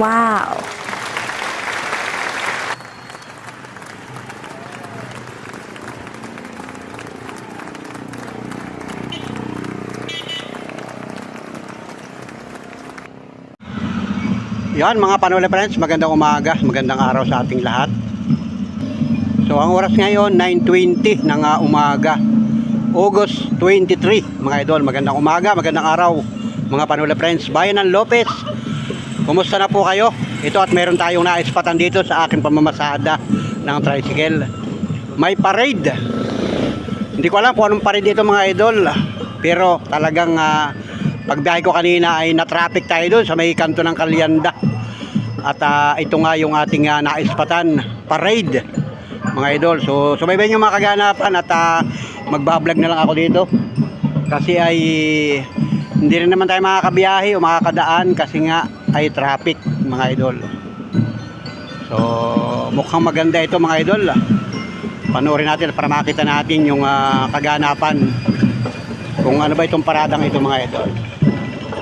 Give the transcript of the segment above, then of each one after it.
Wow! Yan mga Panole Friends, magandang umaga, magandang araw sa ating lahat. So ang oras ngayon, 9.20 ng ah, umaga. August 23, mga idol, magandang umaga, magandang araw. Mga Panole Friends, Bayan ng Lopez. Kumusta na po kayo? Ito at meron tayong naispatan dito sa aking pamamasada ng tricycle. May parade. Hindi ko alam kung anong parade ito mga idol. Pero talagang ah, pagbiyahe ko kanina ay na-traffic tayo doon sa may kanto ng Kalyanda. At ah, ito nga yung ating ah, naispatan parade mga idol. So subaybayan yung mga kaganapan at ah, magbablog na lang ako dito. Kasi ay hindi rin naman tayo makakabiyahe o makakadaan kasi nga ay traffic mga idol. So mukhang maganda ito mga idol. Panoorin natin para makita natin yung ah, kaganapan kung ano ba itong paradang ito mga idol.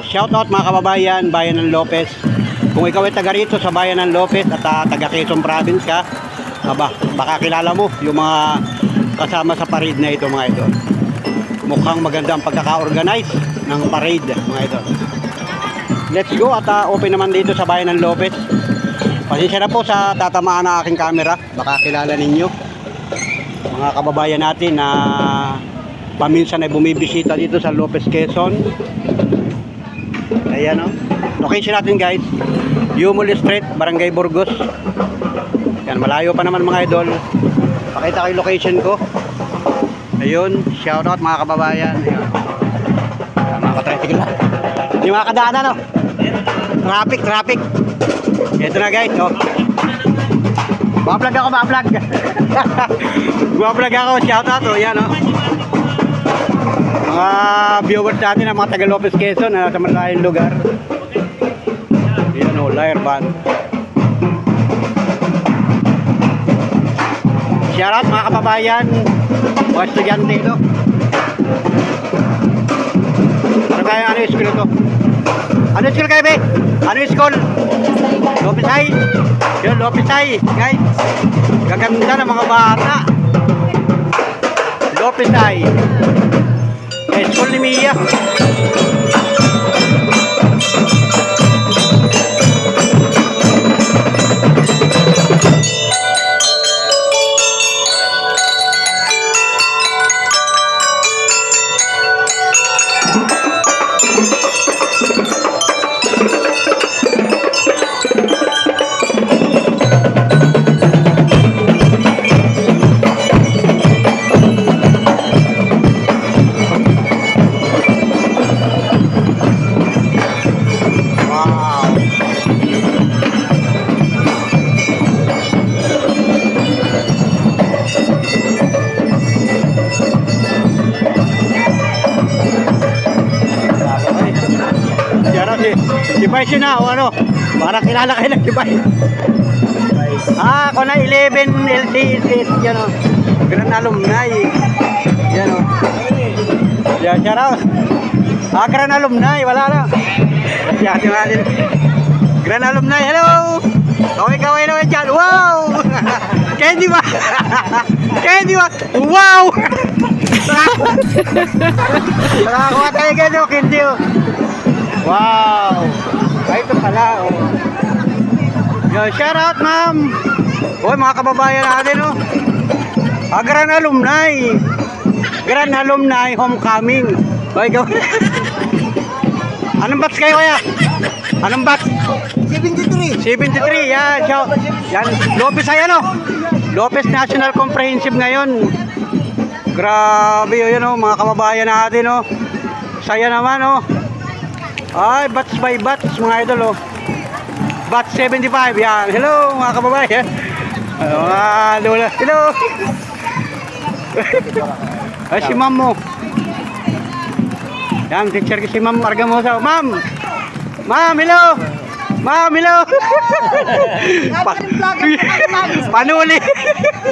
Shout out mga kababayan, Bayan ng Lopez. Kung ikaw ay taga rito sa Bayan ng Lopez at ah, taga Quezon Province ka, aba, baka kilala mo yung mga kasama sa parade na ito mga idol. Mukhang maganda ang pagkaka-organize ng parade mga idol. Let's go at ah, open naman dito sa Bayan ng Lopez. Pasensya na po sa tatamaan ng aking camera. Baka kilala ninyo. Mga kababayan natin na paminsan ay bumibisita dito sa Lopez Quezon. Ayan o. Location natin guys. Yumuli Street, Barangay Burgos. Yan, malayo pa naman mga idol. Pakita ko yung location ko. Ayun, shout out mga kababayan. Ayun. Mga katricycle na. Hindi mga kadaan ano. Traffic, traffic. Ito na guys, oh. Bablog ako, bablog. bablog ako, shout out, oh. Yan, oh. Mga viewers natin ng mga taga Lopez Quezon na nasa malayong lugar. Yan o, Lyre Band. Shout out mga kababayan, mga estudyante ito. Ano kaya, ano yung school ito? Ano school kayo, be? Ano school? Lopez. Yun, Lopez guys. Gaganda ng mga bata. Lopez High. Eh, school ni Mia. Si, si Vice yun na, o ano, para kilala kayo ng si Vice. Ah, ako na 11 LCS, yan o. Grand alumni. Yan o. Yan, shout out. Ah, Grand alumni, wala na. Yung alin. Grand alumni, hello! Kaway-kaway naman dyan, wow! Candy ba? Candy ba? Wow! Nakakuha tayo ganyan, Candy oh. Wow! Ay, ito pala, oh. Yo, shout out, ma'am! Hoy, mga kababayan natin, oh. Ah, Grand alumni! Grand alumni homecoming. Hoy, gawin. Anong batch kayo kaya? Anong batch? 73. 73, yan. Shout. Yan. Lopez ay ano? Lopez National Comprehensive ngayon. Grabe yun, oh, mga kababayan natin, oh. Saya naman, oh. Ay, batch by batch, mga idol, oh. Batch 75, yan. Hello, mga kababayan. Ano, mga lola. Hello. Ay, si ma'am mo. Yan, teacher ko si Ma'am Argamosa. Ma'am! Ma'am, hello! Ma'am, hello! pa Panuli!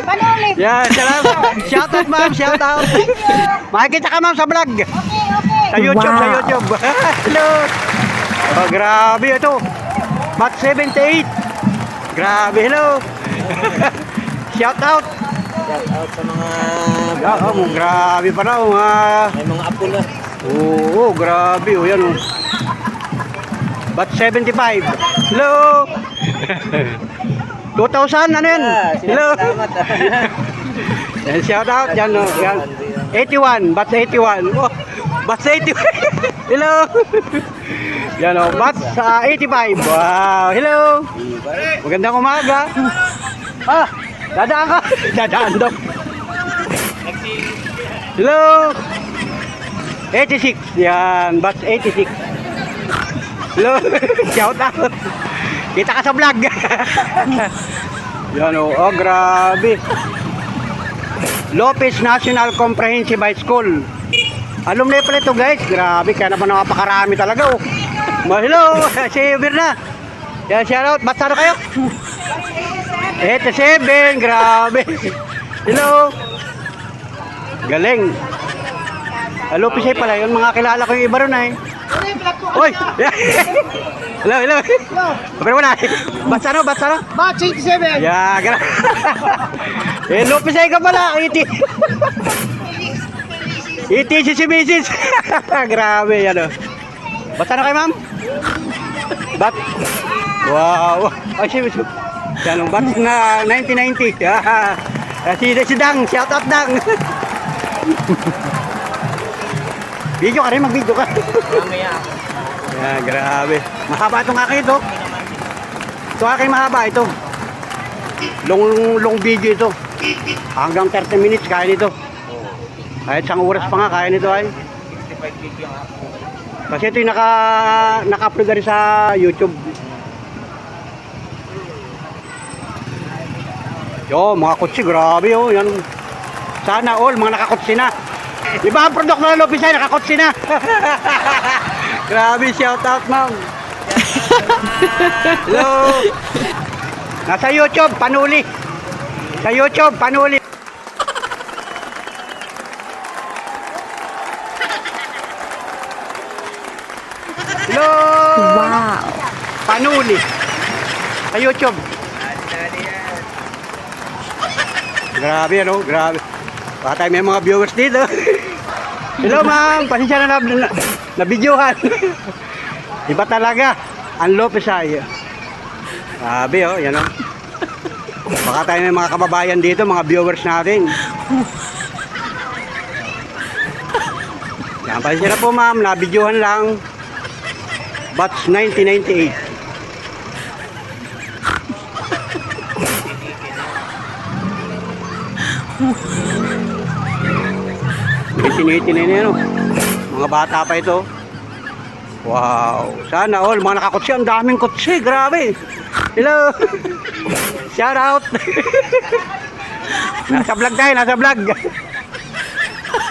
Panuli. Yan, salamat. Shout out, ma'am. Shout out. Makikita ka, ma'am, sa vlog. Okay. Sa YouTube, sa Wow. YouTube. hello! Oh, grabe ito. Bat 78. Grabe, hello. Shout out. Shout out sa mga Yeah, oh, grabe pa raw. Mga... may mga apo na. Oo, grabe. Oh, yan oh. Bat 75. Hello. 2,000, ano yan? Ah, Hello. Salamat. Yan, shout out. Yan, oh, yan. 81, Bat 81. Oh, Bat 81. Hello. Yan oh, Bat sa 85. Wow, hello. Magandang umaga. Ah, dadaan ka. Dadaan daw. Hello. 86. Yan, Bat 86. Hello. Shout out. Kita ka sa vlog. Yan oh, oh grabe. Lopez National Comprehensive High School. Anong na pala ito guys? Grabe, kaya naman napakarami talaga oh. Well, hello, si Birna. Yan, shout out. Basta na kayo? Ito seven, grabe. Hello. Galing. Hello, Pisay pala yun. Mga kilala ko yung iba ron ay. Oy! hello, hello. Pero wala. Ah. Basta na, basta na. Batch 87. Yeah, grabe. hello, Pisay ka pala. 80. Itisyo si si misis. Grabe yan o. Basta na kayo ma'am? Bat? Wow. Ay, si misis. Yan ang bat na 1990. Ah, si, si Dang. Shout out Dang. video ka rin. Mag-video ka. Mamaya. yeah, grabe. Mahaba itong akin ito. Ito akin mahaba ito. Long, long video ito. Hanggang 30 minutes kaya nito. Kahit isang oras pa nga kaya nito ay. 65 gig yung apo. Kasi ito yung naka, naka-upload na rin sa YouTube. Yo, mga kutsi, grabe oh. Yan. Sana all, mga nakakutsi na. Iba ang product na Lopez ay nakakutsi na. grabe, shout out ma'am. Hello. Nasa YouTube, panuli. Sa YouTube, panuli. Hello. Wow! Panuli. Sa YouTube. Grabe ano, grabe. Baka tayo may mga viewers dito. Hello ma'am, pasensya na na, na, videohan. Iba talaga. Ang Lopez ay. Grabe oh, yan oh. Baka tayo may mga kababayan dito, mga viewers natin. Yan, pasensya na po ma'am, na videohan lang. Batch 1998. Itiniti na yun, oh. Mga bata pa ito. Wow. Sana all, mga nakakutsi. Ang daming kutsi. Grabe. Hello. Shout out. nasa vlog tayo, nasa vlog.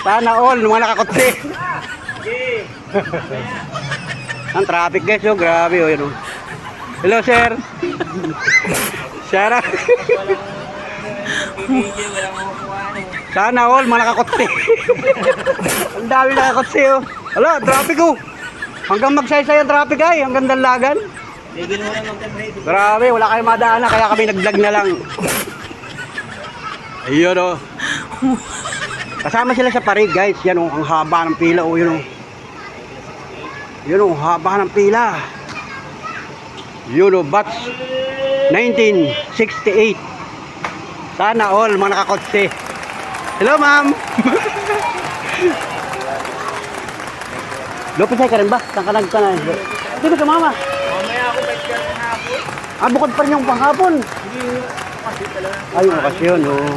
Sana all, mga nakakutsi. Ang traffic guys, oh, grabe oh, yun oh. Hello sir. Shout out. Video, walang makukuha. Sana all mga nakakotse. ang dami nakakotse oh. Hala, traffic oh. Hanggang magsaysay ang traffic ay, hanggang dalagan. Grabe, wala kayong madaanan kaya kami nag-vlog na lang. Ayun oh. Kasama sila sa parig guys. Yan oh, ang haba ng pila oh, yun oh. Yun oh, haba ng pila. Yun oh, batch 1968. Sana all mga nakakotse. Hello ma'am. Lopez ay ka rin ba? Saan ka nagka na? Dito ka mama. Mamaya ako bet ka ng hapon. Ah, bukod pa rin yung panghapon. Kasi talaga. Ay, yung okasyon, oh.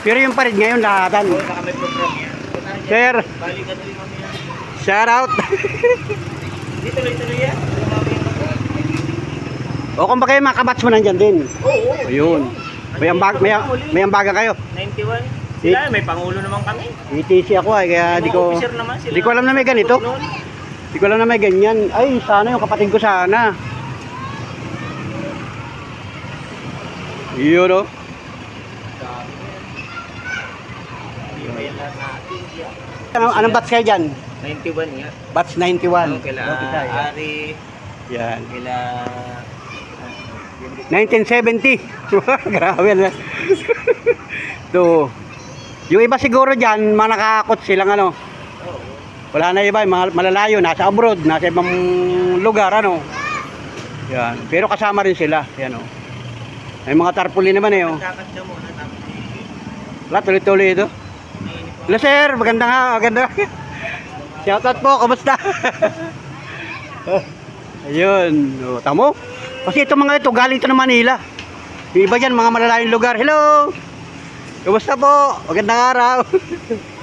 Pero yung parid ngayon lahatan. Baka may program yan. Sir, mamaya. shout out. Hindi tuloy-tuloy yan. o kung ba kayo mga kabats mo nandyan din. Oo, oo. Ayun. May ambag, may, may ambaga kayo. 91. Sila, may pangulo naman kami. ETC ako ay kaya di Mga ko naman sila. di ko alam na may ganito. Di ko alam na may ganyan. Ay, sana yung kapatid ko sana. Yun oh. Anong, anong batch kayo dyan? 91 yan. Batch 91. Ano, ay. Ari, Yan. kaila 1970. Grabe na. to. Yung iba siguro dyan, mga nakakot silang ano. Wala na iba, malalayo, nasa abroad, nasa ibang lugar, ano. Yan. Pero kasama rin sila. Yan o. May mga tarpaulin naman eh. Oh. Wala, tuloy-tuloy ito. Hello sir, maganda nga, maganda. Shoutout po, kamusta? Ayun, o, tamo. Kasi itong mga ito, galing ito ng Manila. Yung iba dyan, mga malalayong lugar. Hello! Kamusta po? Magandang araw.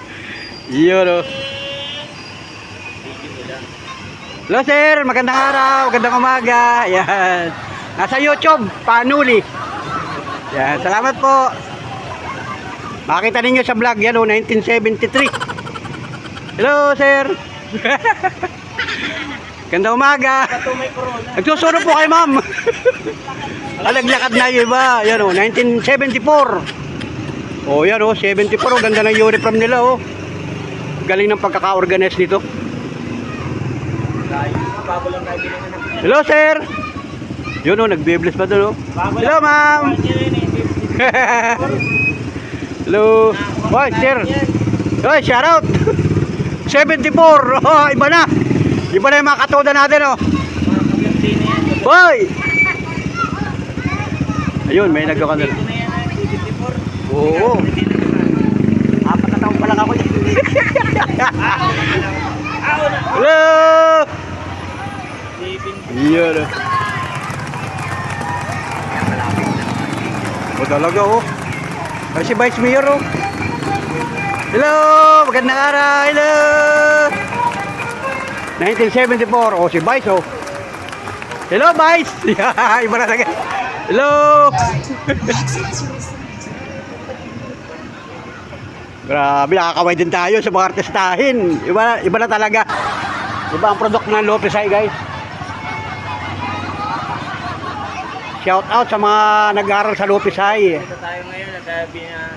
Yun o. nila. Hello sir, magandang araw, magandang umaga. Yan. Nasa YouTube, Panuli. Yan, salamat po. Makita ninyo sa vlog yan o, 1973. Hello sir. Ganda umaga. Nagsusunod po kay ma'am. Alaglakad na yung iba. Yan o, 1974. O yan o, 74 o. Ganda ng uniform nila o. Galing ng pagkaka-organize nito. Hello sir. Yun o, nagbibless pa doon o. Bago Hello ma'am. Hello. Boy, sir. Hoy, shout out. 74. Oh, iba na. Iba na yung mga katoda natin oh. Boy. Ayun, may nagkakan na. Kabirti na yan, 74. Oo. Apat na taon pa lang ako. Hello. Yun. oh. Talaga oh. Ay si Vice Mayor oh. Hello, magandang araw. Hello. 1974 oh si Vice oh. Hello Vice. Iba na talaga. Hello. Grabe, nakakaway din tayo sa mga artistahin. Iba, iba na talaga. Iba ang product ng Lopez ay guys. Shout out sa mga nag-aaral sa Lopez High.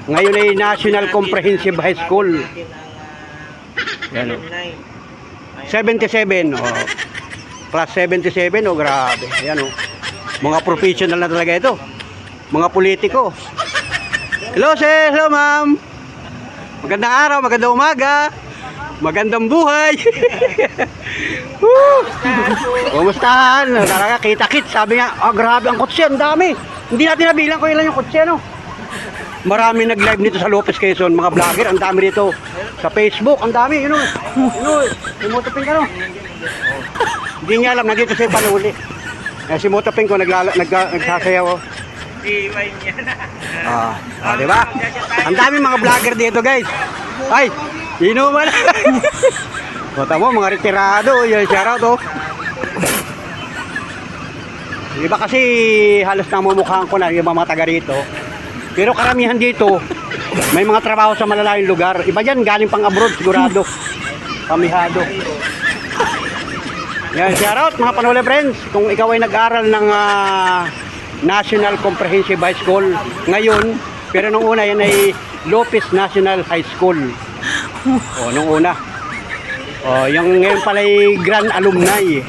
Ngayon. Ay National Comprehensive High School. Yan, oh. 77. Oh. Class 77. Oh, grabe. Ayan oh. Mga professional na talaga ito. Mga politiko. Hello sir. Hello ma'am. Magandang araw. Magandang umaga. Magandang buhay. Kumustahan? Talaga kita-kit. Sabi nga, ah grabe ang kotse. Ang dami. Hindi natin nabilang kung ilan yung kotse no. Marami nag-live nito sa Lopez Quezon, mga vlogger, ang dami dito. Sa Facebook, ang dami, yun o. Yun o, si Motoping ka no. Hindi niya alam, nandito siya panuli. Eh, si Motoping ko naglala, nag, nagsasayaw. oh. Si Wayne yan. Ah, ah, di ba? Ang dami mga vlogger dito, guys. Ay, inuman. Kota mo, mga retirado, yun, shoutout oh. Di ba kasi halos namumukhaan ko na yung mga taga rito. Pero karamihan dito, may mga trabaho sa malalayong lugar. Iba dyan, galing pang abroad, sigurado. Kamihado. Yan, shoutout mga panole friends. Kung ikaw ay nag-aral ng ah, National Comprehensive High School ngayon, pero nung una yan ay Lopez National High School. O, nung una. O, yung ngayon pala ay Grand Alumni.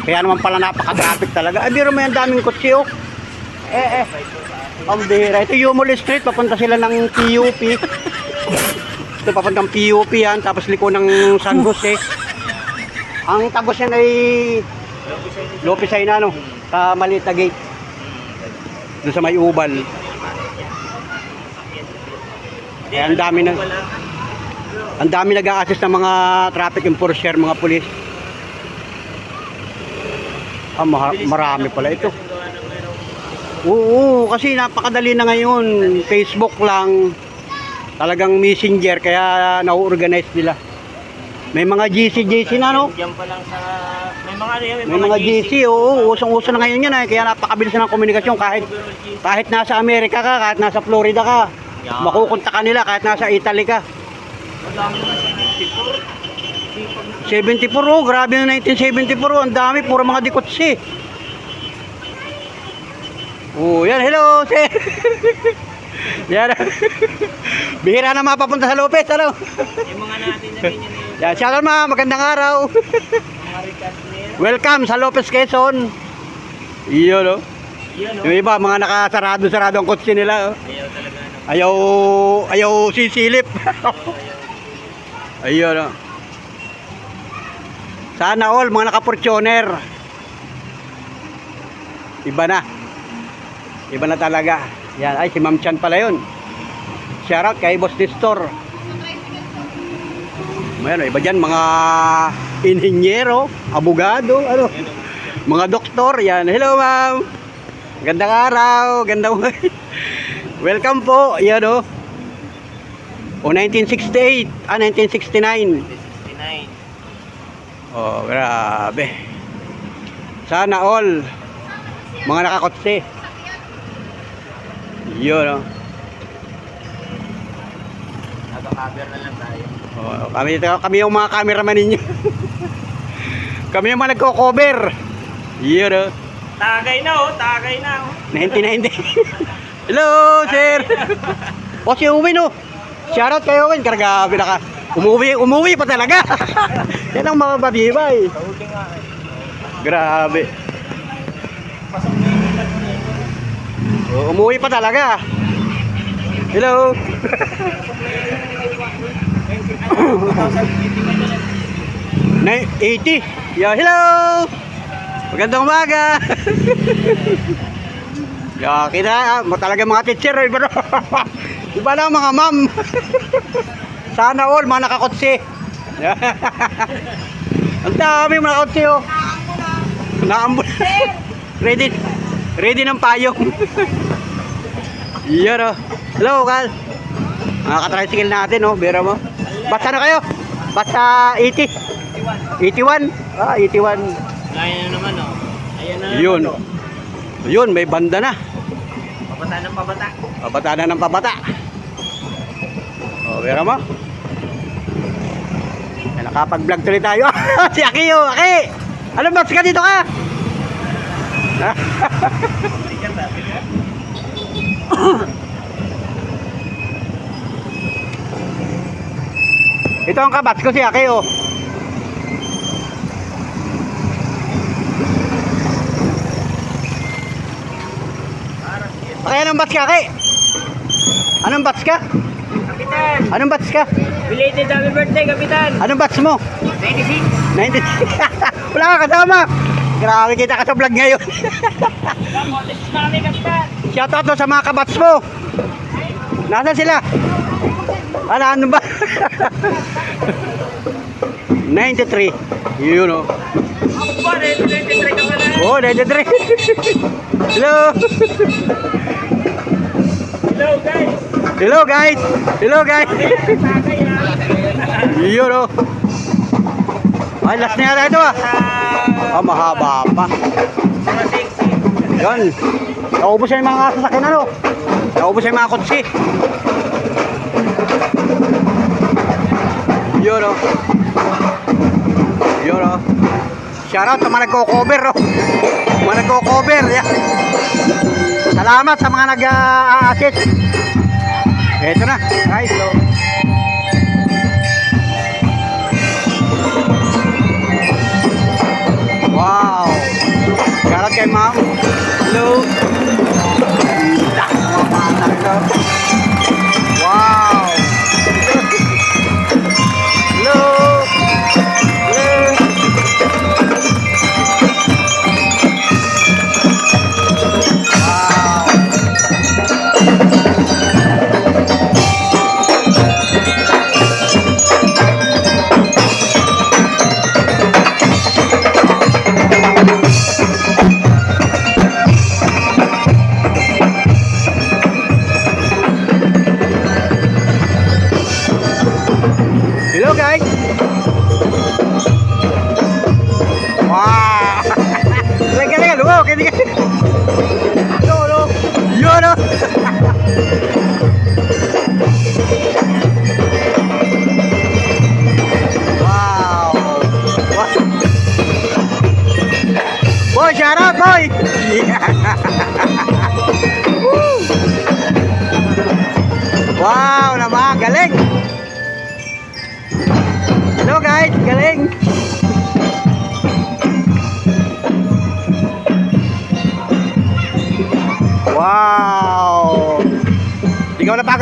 Kaya naman pala napaka-traffic talaga. Ay, biro mo yung daming kotse, oh. Eh, eh. Ang bihira. Ito Yumuli Street, papunta sila ng PUP. Ito papuntang PUP yan, tapos liko ng San Jose. Ang tagos yan ay Lopez ay na, no? Sa Malita Gate. Doon sa may ubal. Eh, ang dami na, ang dami nag-a-assist ng mga traffic enforcer, mga pulis. Ah, maha- marami pala ito. Oo, kasi napakadali na ngayon. Facebook lang. Talagang messenger, kaya na-organize nila. May mga GC-GC na, no? Diyan pa lang sa... May mga ano yan, May mga GC, oo. Usong-uso na ngayon yan, eh. Kaya napakabilis na ng komunikasyon kahit kahit nasa Amerika ka, kahit nasa Florida ka. Yeah. Makukunta ka nila kahit nasa Italy ka. Madami naman 74. 74 oh, grabe yung 1974 oh, ang dami, puro mga dikotsi. Oh, yan, hello, sir. yan. Bihira na mapapunta sa Lopez, ano? Yung mga natin na ganyan yung Yan, shout out ma, magandang araw. Welcome sa Lopez Quezon. Iyon, oh. Yun, oh. Yung iba, mga nakasarado-sarado ang kotse nila. oh. Ayaw talaga, ano. Ayaw, ayaw sisilip. Ayun, oh. Sana all, mga naka-fortuner. Iba na. Iba na talaga. Yan, ay, si Ma'am Chan pala yun. Shoutout kay Boss Nestor. Mayroon, iba dyan, mga inhinyero, abogado, ano, mga doktor, yan. Hello, ma'am. Gandang araw, gandang Welcome po, yan o. O 1968, ah 1969. 69. Oh, grabe. Sana all mga nakakotse. Yun oh. Naka-cover na lang tayo. oh kami, kami yung mga cameraman ninyo. kami yung mga nagko-cover. Yun oh. Tagay na, oh. Tagay na, oh. 1990. Hello, sir. o si Uwin oh. Shoutout kay Uwin. Grabe na ka. Umuwi, umuwi pa talaga. Yan ang mga nga, eh. Grabe. Oh, umuwi pa talaga. Hello. Nay 80. Yeah, hello. Magandang umaga. yeah, kita ah, talaga mga teacher, iba na. iba na mga ma'am. Sana all mga nakakotse. Ang dami mga nakakotse oh. Naambul. ready. Ready ng payong. Yan oh. Hello, Kal. Mga katricycle natin oh, bira mo. Basta na kayo? Basta 80. 81. Ah, 81. Gaya na naman, oh. Ayan na naman, Yun. oh. Yun, may banda na. Pabata ng pabata. Pabata na ng pabata. Oh, bira mo. Nakapag-vlog tuloy tayo. si Aki oh, Aki. Anong batch ka dito ka? Ito ang kabatch ko si Aki oh. Aki, anong batch ka Aki? Anong batch ka? Kapitan! Anong batch ka? Belated happy birthday, Kapitan! Anong batch mo? 96! 90. Wala ka kasama. Grabe kita ka sa vlog ngayon. Shoutout to sa mga kabats mo. Nasaan sila? Ano, ano ba? 93. Yun o. Ako ba, 93 ka pala? Oh, 93. Hello. Hello, guys! Hello guys. Hello guys. Tagay, ah. Yun. Ay, last na yata ito ah. Ah, mahaba pa. Yan. Naubos na yung mga sasakyan ano. Naubos na yung mga kotse. Yun o. Yun o. Shoutout sa mga nagko-cover o. Mga nagko-cover. Yan. Salamat sa mga nag-assist. Ito na. Guys. So. Wow. Shoutout kay ma'am. Hello. Ganda. Mga bata ito. Wow.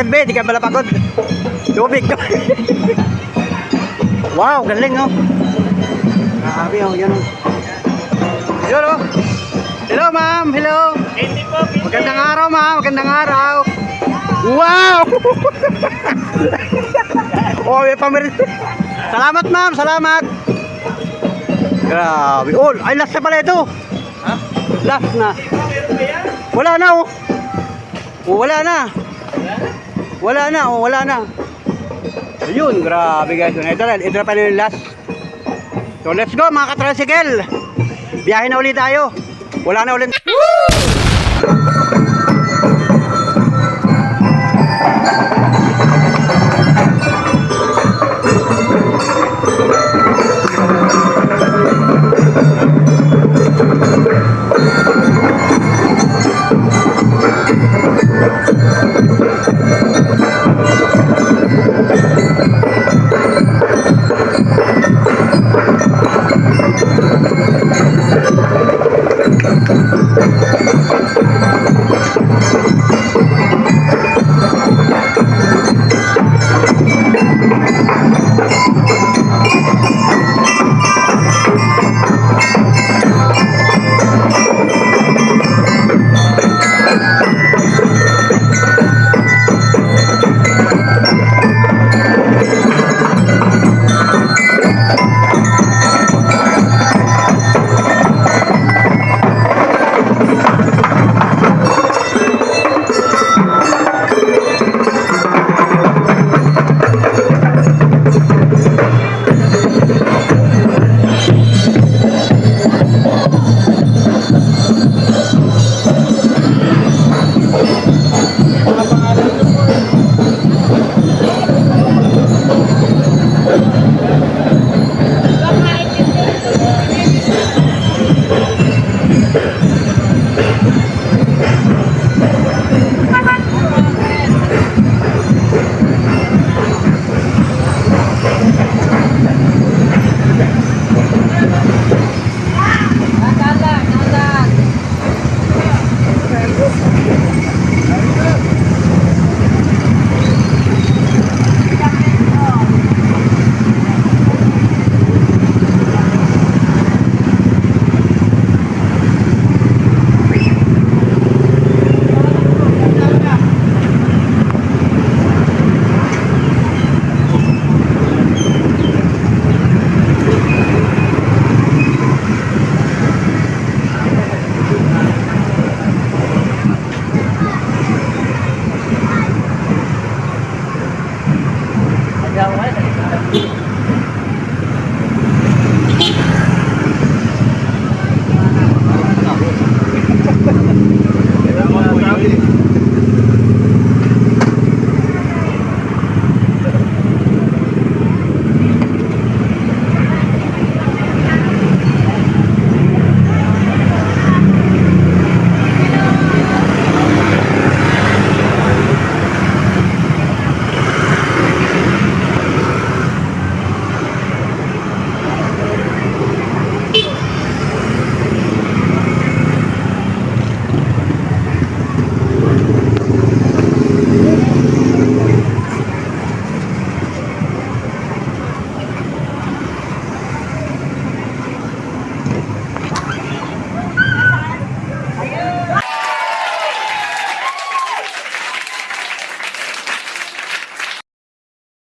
Pagod. Di ka pala pagod. Tubig, to. wow, galing, oh. Grabe, oh. Yan, oh. Hello, oh. Hello, ma'am. Hello. Po, hindi. Magandang araw, ma'am. Magandang araw. Wow! oh, may pamirin. Salamat, ma'am. Salamat. Grabe. Oh, ay last na pala ito. Ha? Last na. Wala na, oh. Oh, wala na. Wala na, oh, wala na. Ayun, grabe guys. Ito na, ito na pala yung last. So, let's go mga katricycle. Biyahe na ulit tayo. Wala na ulit. Agaw, ay,